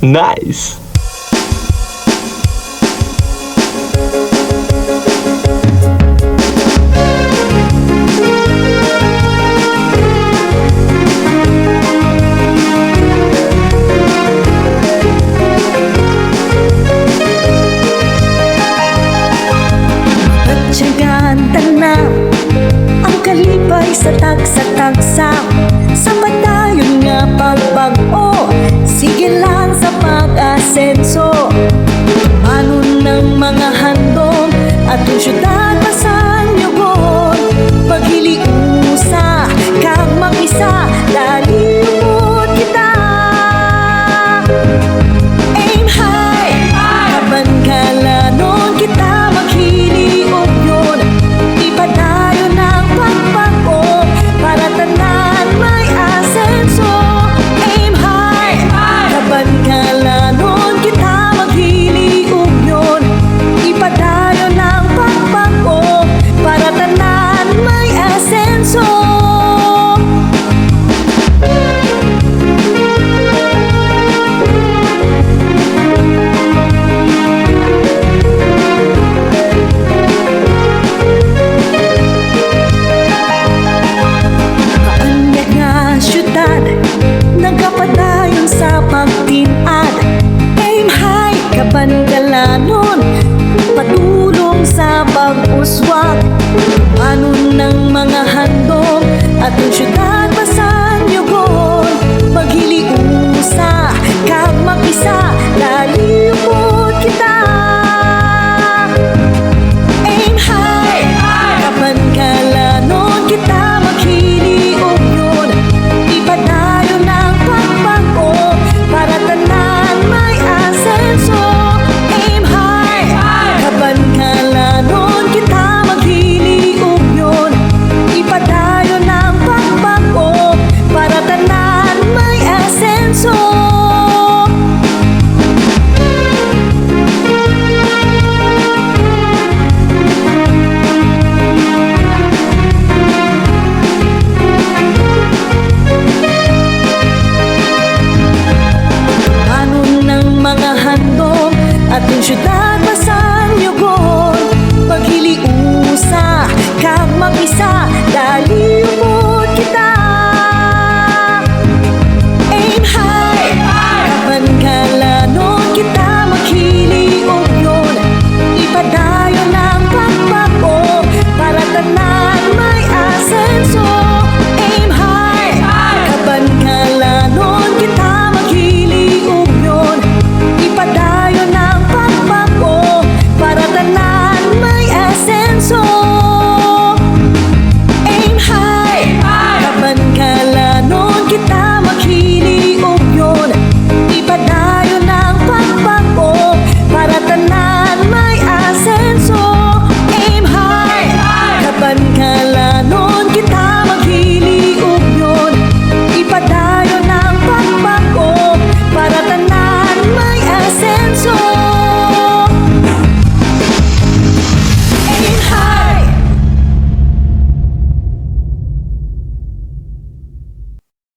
Nice! Patsagantan na ang kalipay sa tagsa-tagsa sa, -tag -sa, -tag -sa, sa Ano ng mga handog at ang syudad 你是大